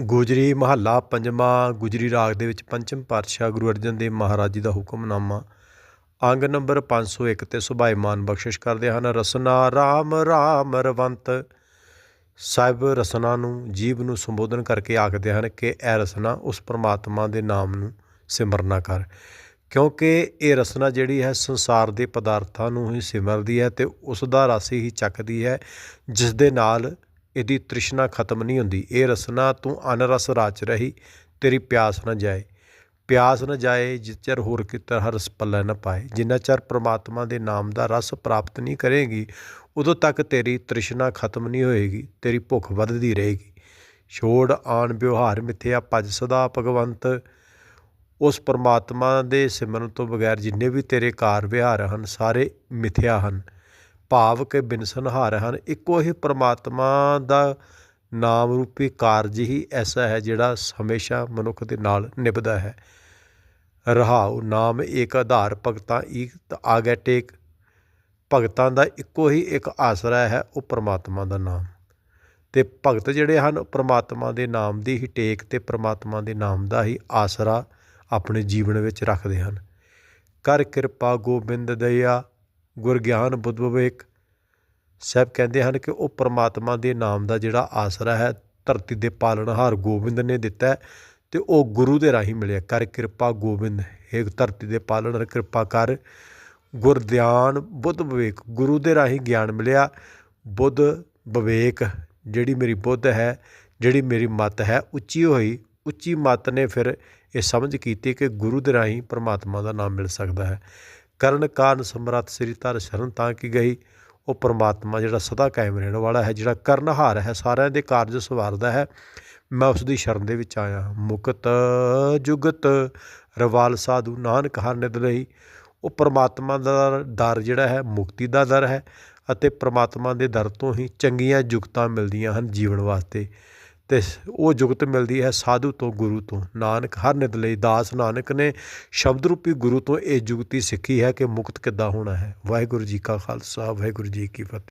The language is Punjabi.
ਗੁਜਰੀ ਮਹੱਲਾ ਪੰਜਵਾਂ, ਗੁਜਰੀ ਰਾਗ ਦੇ ਵਿੱਚ ਪੰਚਮ ਪਾਤਸ਼ਾਹ ਗੁਰੂ ਅਰਜਨ ਦੇਵ ਮਹਾਰਾਜ ਜੀ ਦਾ ਹੁਕਮਨਾਮਾ। ਅੰਗ ਨੰਬਰ 501 ਤੇ ਸੁਭਾਈਮਾਨ ਬਖਸ਼ਿਸ਼ ਕਰਦੇ ਹਨ। ਰਸਨਾ ਰਾਮ ਰਾਮ ਰਵੰਤ। ਸਾਹਿਬ ਰਸਨਾ ਨੂੰ, ਜੀਵ ਨੂੰ ਸੰਬੋਧਨ ਕਰਕੇ ਆਖਦੇ ਹਨ ਕਿ ਇਹ ਰਸਨਾ ਉਸ ਪ੍ਰਮਾਤਮਾ ਦੇ ਨਾਮ ਨੂੰ ਸਿਮਰਨਾ ਕਰ। ਕਿਉਂਕਿ ਇਹ ਰਸਨਾ ਜਿਹੜੀ ਹੈ ਸੰਸਾਰ ਦੇ ਪਦਾਰਥਾਂ ਨੂੰ ਹੀ ਸਿਮਰਦੀ ਹੈ ਤੇ ਉਸ ਦਾ ਰਸ ਹੀ ਚੱਕਦੀ ਹੈ ਜਿਸ ਦੇ ਨਾਲ ਇਹਦੀ ਤ੍ਰਿਸ਼ਨਾ ਖਤਮ ਨਹੀਂ ਹੁੰਦੀ। ਇਹ ਰਸਨਾ ਤੂੰ ਅਨਰਸ ਰਾਚ ਰਹੀ, ਤੇਰੀ ਪਿਆਸ ਨਾ ਜਾਏ। ਪਿਆਸ ਨਾ ਜਾਏ, ਜਿਸ ਚਿਰ ਹੋਰ ਕਿਤੇ ਹਰਸ ਪੱਲੇ ਨਾ ਪਾਏ। ਜਿੰਨਾ ਚਿਰ ਪ੍ਰਮਾਤਮਾ ਦੇ ਨਾਮ ਦਾ ਰਸ ਪ੍ਰਾਪਤ ਨਹੀਂ ਕਰੇਗੀ, ਉਦੋਂ ਤੱਕ ਤੇਰੀ ਤ੍ਰਿਸ਼ਨਾ ਖਤਮ ਨਹੀਂ ਹੋਏਗੀ, ਤੇਰੀ ਭੁੱਖ ਵੱਧਦੀ ਰਹੇਗੀ। ਛੋੜ ਆਣ ਵਿਵਹਾਰ ਮਿੱਥਿਆ ਭਜ ਸਦਾ ਭਗਵੰਤ। ਉਸ ਪਰਮਾਤਮਾ ਦੇ ਸਿਮਰਨ ਤੋਂ ਬਗੈਰ ਜਿੰਨੇ ਵੀ ਤੇਰੇ ਕਾਰ ਵਿਹਾਰ ਹਨ, ਸਾਰੇ ਮਿਥਿਆ ਹਨ। ਭਾਵ ਕਿ ਬਿਨਸਨਹਾਰ ਹਨ। ਇੱਕੋ ਹੀ ਪਰਮਾਤਮਾ ਦਾ ਨਾਮ ਰੂਪੀ ਕਾਰਜ ਹੀ ਐਸਾ ਹੈ ਜਿਹੜਾ ਹਮੇਸ਼ਾ ਮਨੁੱਖ ਦੇ ਨਾਲ ਨਿਭਦਾ ਹੈ। ਰਹਾਉ ਨਾਮ ਏਕ ਆਧਾਰ ਭਗਤਾਂ ਈਕ ਆਗੈ ਟੇਕ। ਭਗਤਾਂ ਦਾ ਇੱਕੋ ਹੀ ਇੱਕ ਆਸਰਾ ਹੈ, ਉਹ ਪਰਮਾਤਮਾ ਦਾ ਨਾਮ। ਤੇ ਭਗਤ ਜਿਹੜੇ ਹਨ, ਉਹ ਪ੍ਰਮਾਤਮਾ ਦੇ ਨਾਮ ਦੀ ਹੀ ਟੇਕ ਤੇ ਪ੍ਰਮਾਤਮਾ ਦੇ ਨਾਮ ਦਾ ਹੀ ਆਸਰਾ ਆਪਣੇ ਜੀਵਨ ਵਿੱਚ ਰੱਖਦੇ ਹਨ। ਕਰ ਕਿਰਪਾ ਗੋਬਿੰਦ ਦਇਆ ਗੁਰਗਿਆਨ ਬੁੱਧ ਵਿਵੇਕ ਸਾਹਿਬ ਕਹਿੰਦੇ ਹਨ ਕਿ ਉਹ ਪਰਮਾਤਮਾ ਦੇ ਨਾਮ ਦਾ ਜਿਹੜਾ ਆਸਰਾ ਹੈ, ਧਰਤੀ ਦੇ ਪਾਲਣਹਾਰ ਗੋਬਿੰਦ ਨੇ ਦਿੱਤਾ ਹੈ ਤੇ ਉਹ ਗੁਰੂ ਦੇ ਰਾਹੀਂ ਮਿਲਿਆ। ਕਰ ਕਿਰਪਾ ਗੋਬਿੰਦ ਇੱਕ ਧਰਤੀ ਦੇ ਪਾਲਣ ਕਿਰਪਾ ਕਰ। ਗੁਰਦਿਆਨ ਬੁੱਧ ਵਿਵੇਕ ਗੁਰੂ ਦੇ ਰਾਹੀਂ ਗਿਆਨ ਮਿਲਿਆ। ਬੁੱਧ ਵਿਵੇਕ ਜਿਹੜੀ ਮੇਰੀ ਬੁੱਧ ਹੈ, ਜਿਹੜੀ ਮੇਰੀ ਮਤ ਹੈ, ਉੱਚੀ ਹੋਈ। ਉੱਚੀ ਮਤ ਨੇ ਫਿਰ ਇਹ ਸਮਝ ਕੀਤੀ ਕਿ ਗੁਰੂ ਦੇ ਰਾਹੀਂ ਪਰਮਾਤਮਾ ਦਾ ਨਾਮ ਮਿਲ ਸਕਦਾ ਹੈ। ਕਰਨ ਕਾਰਨ ਸਮਰੱਥ ਸ੍ਰੀ ਧਰ ਸ਼ਰਨ ਤਾਂ ਕੀ ਗਈ? ਉਹ ਪਰਮਾਤਮਾ ਜਿਹੜਾ ਸਦਾ ਕਾਇਮ ਰਹਿਣ ਵਾਲਾ ਹੈ, ਜਿਹੜਾ ਕਰਨਹਾਰ ਹੈ, ਸਾਰਿਆਂ ਦੇ ਕਾਰਜ ਸਵਾਰਦਾ ਹੈ। ਮੈਂ ਉਸ ਦੀ ਸ਼ਰਨ ਦੇ ਵਿੱਚ ਆਇਆ ਮੁਕਤ ਜੁਗਤ ਰਵਾਲ ਸਾਧੂ ਨਾਨਕ ਹਰ ਨਿਦ ਲਈ। ਉਹ ਪਰਮਾਤਮਾ ਦਾ ਦਰ ਜਿਹੜਾ ਹੈ, ਮੁਕਤੀ ਦਾ ਦਰ ਹੈ ਅਤੇ ਪਰਮਾਤਮਾ ਦੇ ਦਰ ਤੋਂ ਹੀ ਚੰਗੀਆਂ ਜੁਗਤਾਂ ਮਿਲਦੀਆਂ ਹਨ ਜੀਵਨ ਵਾਸਤੇ। ਅਤੇ ਉਹ ਜੁਗਤ ਮਿਲਦੀ ਹੈ ਸਾਧੂ ਤੋਂ ਗੁਰੂ ਤੋਂ। ਨਾਨਕ ਹਰ ਨਿਤ ਲਈ ਦਾਸ ਨਾਨਕ ਨੇ ਸ਼ਬਦ ਰੂਪੀ ਗੁਰੂ ਤੋਂ ਇਹ ਜੁਗਤੀ ਸਿੱਖੀ ਹੈ ਕਿ ਮੁਕਤ ਕਿੱਦਾਂ ਹੋਣਾ ਹੈ। ਵਾਹਿਗੁਰੂ ਜੀ ਕਾ ਖਾਲਸਾ, ਵਾਹਿਗੁਰੂ ਜੀ ਕੀ ਫਤਿਹ।